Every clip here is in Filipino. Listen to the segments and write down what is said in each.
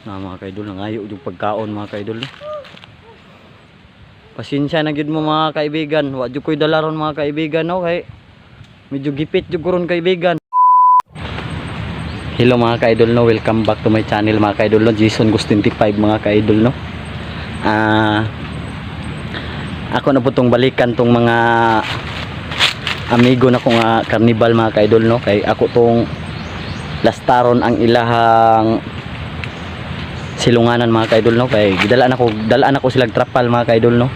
Na mga kaidol, nangayo yung pagkaon mga kaidol. Pasensya na gid mo mga kaibigan. Wa jud koy dalaron mga kaibigan no kay medyo gipit jud ko ron kaibigan. Hello mga ka-idol no, welcome back to my channel mga ka-idol no, Jason Ghost 25 mga ka-idol no. Ah ako na po tong balikan tong mga amigo na ko nga carnival mga ka-idol no, kay ako tong lastaron ang ilahang silunganan mga ka-idol no, kay gidalaan ako dalaan ako silang trapal mga ka-idol no.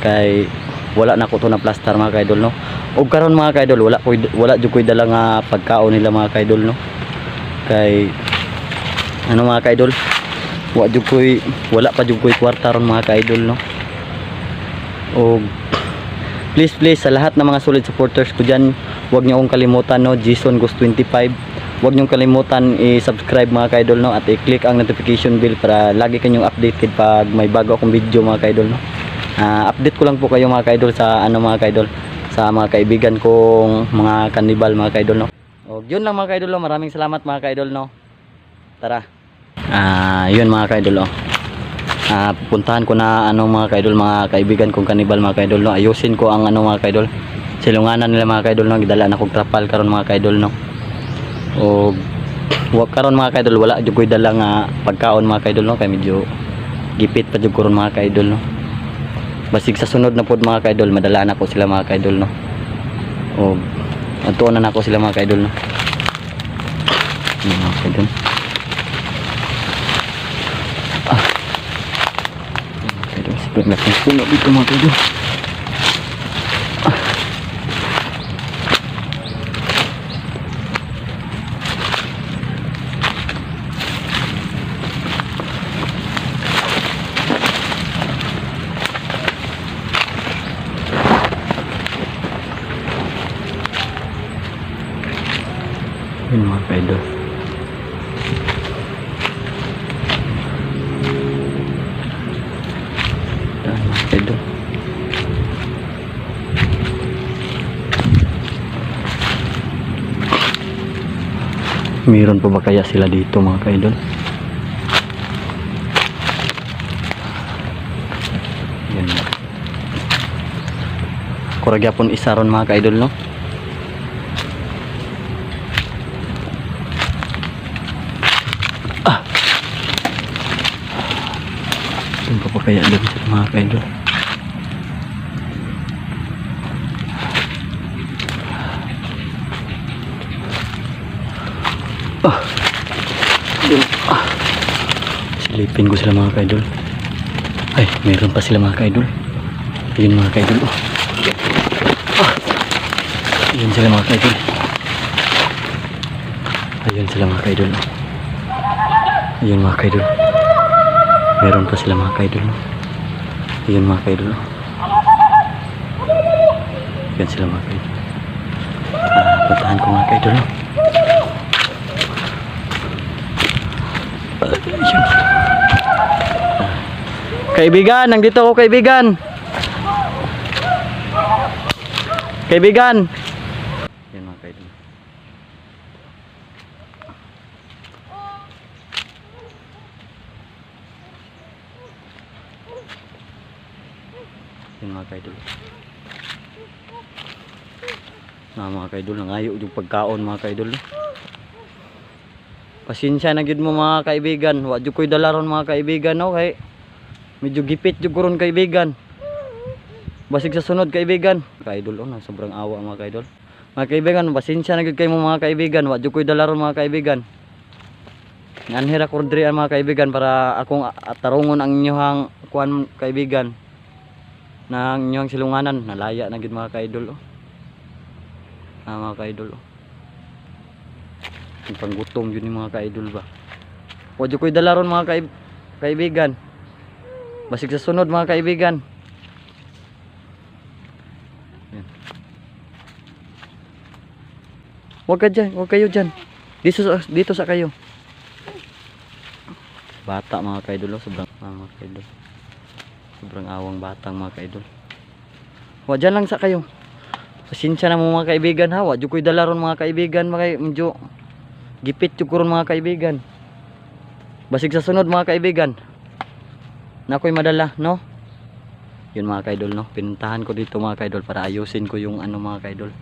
Kay wala na ko to na plaster mga ka-idol no. Og karon mga ka-idol wala ko wala jud koy dala nga pagkaon nila mga ka-idol no? Kay ano mga ka-idol? Wa jud koy wala pa jud koy kwarta ron mga ka-idol no? Og please please sa lahat ng mga solid supporters ko diyan huwag niyo akong kalimutan no? Jason Ghost 25 huwag niyo kalimutan i-subscribe mga ka-idol no at i-click ang notification bell para lagi kayong updated pag may bago akong video mga ka-idol no Ah, update ko lang po kayo mga ka-idol sa ano mga ka-idol sa mga kaibigan kong mga kanibal mga ka-idol no o, yun lang mga ka-idol, oh. maraming salamat mga ka-idol, no. Tara. Ah, yun mga ka-idol, oh. Ah, pupuntahan ko na ano mga ka-idol, mga kaibigan kong kanibal mga ka-idol, no. Ayusin ko ang ano mga ka-idol. Silunganan nila mga ka-idol, no. Gidala na kong trapal karon mga ka-idol, no. O wag karon mga ka-idol, wala jud koy dala nga pagkaon mga ka-idol, no. Kay medyo gipit pa jud ko ron mga ka-idol, no. Basig sa sunod na pod mga ka-idol, madala na ko sila mga ka-idol, no. O Magtuunan ako sila mga kaidol no. Mga kaidol. Ah. Kaidol, siguro na puno dito mga kaidol. Ah. Yan mga kaidol. Meron pa ba kaya sila dito mga kaidol? Yan. Kuragyapon isa ron mga kaidol no? Saan pa pa kaya doon sa mga kaidol? Ah. Doon. Ah. Silipin ko sila mga kaidol. Ay, meron pa sila mga kaidol. Ayun mga kaidol. Oh. Ah. Ayun sila mga kaidol. Ayun sila mga kaidol. Ayun mga kaidol. Meron pa sila mga kaidol. No? Ayun mga kaidol. No? Yan sila mga kaidol. Ah, puntahan ko mga kaidol. Ah. Kaibigan, nandito ako kaibigan. Kaibigan. Yan mga kaidol. Yan mga kaidol. Na mga kaidol, nangayo yung pagkaon mga kaidol. Pasensya na gid mo mga kaibigan. Wa jud koy dala ron mga kaibigan no kay medyo gipit jud ko ron kaibigan. Basig sa sunod kaibigan. Kaidol oh, sobrang awa mga kaidol. Mga kaibigan, pasensya na gid kay mo mga kaibigan. Wa jud koy dala ron mga kaibigan. Nanhira ko diri ang mga kaibigan para akong tarungon ang inyong kuan kaibigan ng inyong silunganan nalaya na gid mga kaidol oh. Ah, mga kaidol oh. Panggutom yun yung mga kaidol ba. Wadyo ko'y dalaron mga kaib kaibigan. Basig sa sunod mga kaibigan. Yan. Huwag ka dyan, huwag kayo dyan. Dito sa, dito sa kayo. Bata mga kaidol, oh. sobrang ah, mga kaidol. Sobrang awang batang mga kaidol. Wa dyan lang sa kayo. Pasensya na mo mga kaibigan ha. Wa jud ko'y dala ron mga kaibigan mga medyo gipit jud ko ron mga kaibigan. Basig sa sunod mga kaibigan. Na ako'y madala, no? Yun mga kaidol, no? Pinuntahan ko dito mga kaidol para ayusin ko yung ano mga kaidol.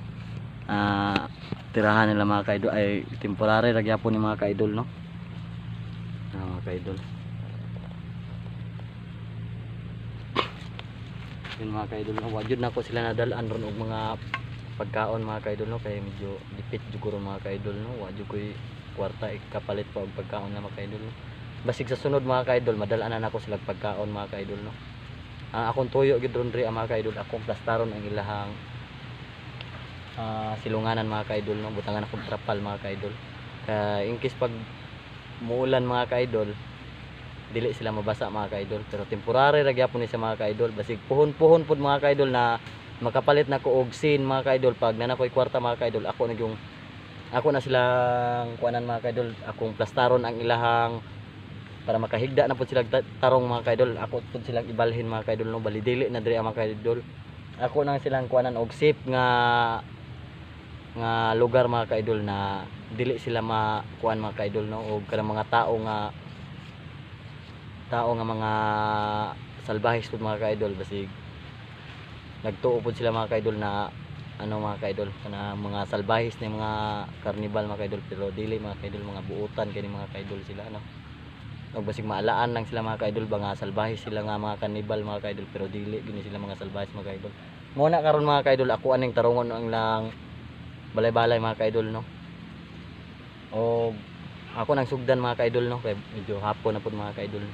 Ah, tirahan nila mga kaidol ay temporary ragyapon ni mga kaidol, no? Ah, mga kaidol. Yun mga kaidol, no? Wajud na ko sila nadalaan ron og mga pagkaon mga kaidol, no? Kaya medyo dipit juguro mga kaidol, no? Wajud ko'y kwarta ikapalit pa og pagkaon na mga kaidol, no? Basig sa sunod mga kaidol, madalaan na ako sila pagkaon mga kaidol, no? Ang akong tuyo gid ron diri mga kaidol, akong plastaron ang ilahang ah, silunganan mga kaidol, no? Butangan akong trapal mga kaidol. Kaya in case pag muulan mga kaidol, dili sila mabasa mga kaidol. Pero temporary ra gyapon ni sa mga kaidol. Basig puhon-puhon pud mga kaidol na makapalit na ko og scene mga kaidol. Pag nanakoy kwarta mga kaidol ako na yung ako na silang kuanan mga kaidol. Akong plastaron ang ilahang para makahigda na pud sila ta- tarong mga kaidol. Ako pud silang ibalhin mga kaidol no? Bali dili na diri ang mga kaidol. Ako nang silang kuanan og safe nga nga lugar mga kaidol na dili sila makuan mga kaidol no? Og kanang mga tao nga tao nga mga salbahis pud mga kaidol. Basig nagtuo pud sila mga kaidol na ano mga kaidol kana mga salbahis na mga carnival mga kaidol. Pero dili mga kaidol mga buutan kani mga kaidol sila ano. Og basig maalaan lang sila mga kaidol ba nga salbahis sila nga mga carnival mga kaidol. Pero dili gini sila mga salbahis mga kaidol. Mo na karon mga kaidol ako aning tarungon ang lang balay-balay mga kaidol no. O ako nang sugdan mga kaidol no. Kay medyo hapon na pud mga kaidol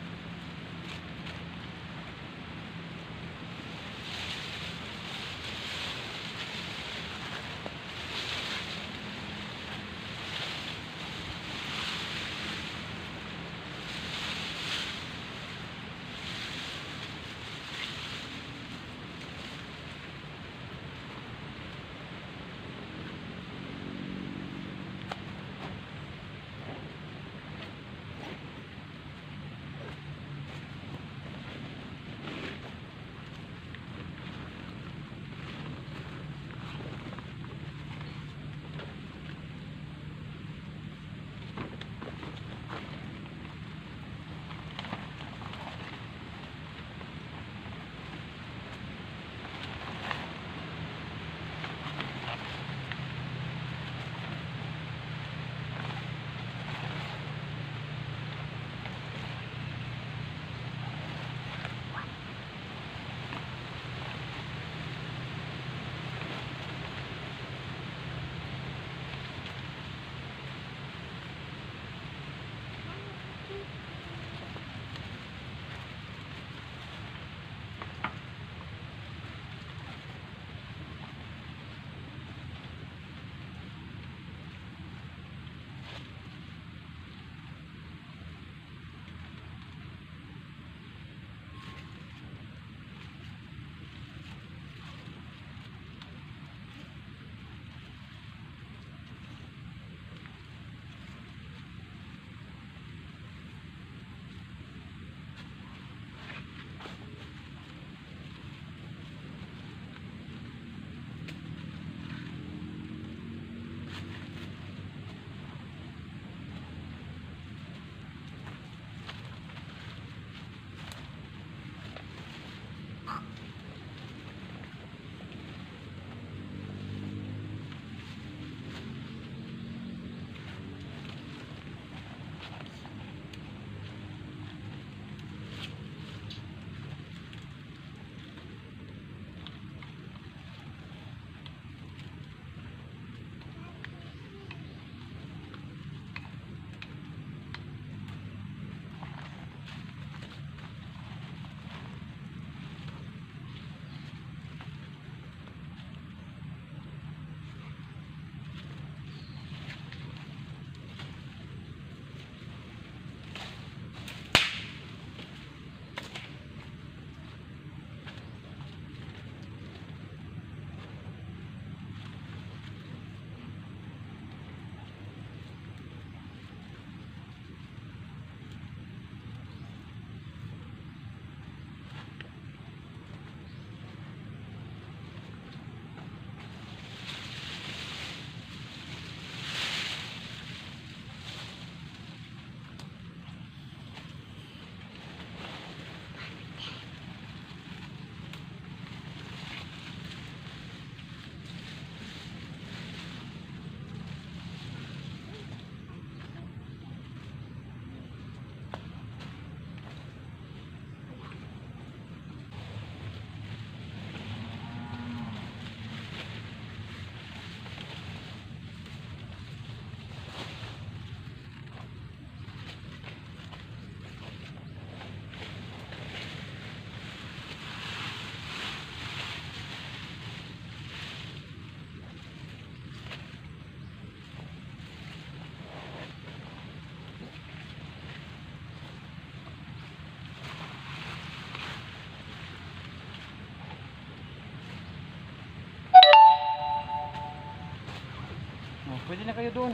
Pwede na kayo doon.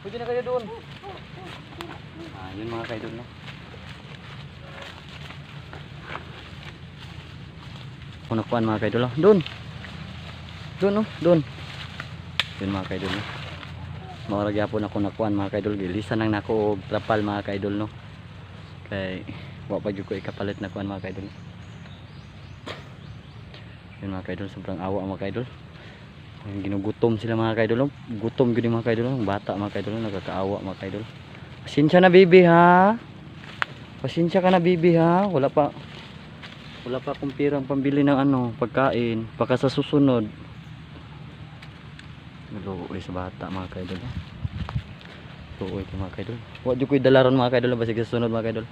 Pwede na kayo doon. Ah, yun mga kaidol no. Kung nakuhaan mga kaidol. oh. Doon. Doon oh, doon. Yun mga kaidol no. Makaragya po na kung nakuhaan mga kaidol. Gilisan lang nako og trapal mga kaidol no. Kay wa pa jud ko ikapalit na kuan mga kaidol. Yun mga kaidol, sobrang awa mga kaidol. Yung ginugutom sila mga kaidol. no? Gutom gud mga kaidol. no? Bata mga kaidol, no? nagkakaawa mga kaidol. Pasensya na bibi ha. Pasensya ka na bibi ha. Wala pa wala pa akong pambili ng ano, pagkain. Baka sa susunod. Luoy sa bata mga kaidol. Luoy ka mga kaidol. Wa jud ko'y dalaron mga kaidol basig sa susunod mga kaidol.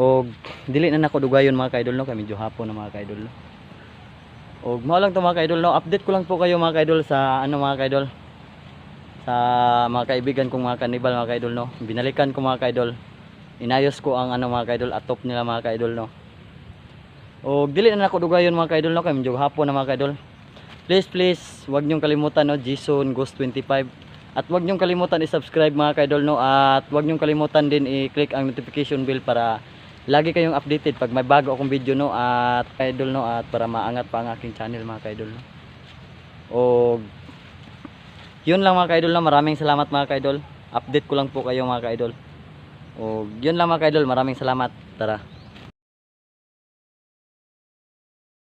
Og dili na nako dugayon mga kaidol no, kay medyo hapon na mga kaidol. No? Og mao lang to mga kaidol no, update ko lang po kayo mga kaidol sa ano mga kaidol. Sa mga kaibigan kong mga kanibal mga kaidol no. Binalikan ko mga kaidol. Inayos ko ang ano mga kaidol, atop nila mga kaidol no. Og dili na nako dugayon mga kaidol no, kay medyo hapon na mga kaidol. Please please, wag niyong kalimutan no, Jason Ghost 25. At wag niyong kalimutan i-subscribe mga kaidol no at wag niyong kalimutan din i-click ang notification bell para lagi kayong updated pag may bago akong video no at kaidol no at para maangat pa ang aking channel mga kaidol no. O yun lang mga kaidol no, maraming salamat mga kaidol. Update ko lang po kayo mga kaidol. O yun lang mga kaidol, maraming salamat. Tara.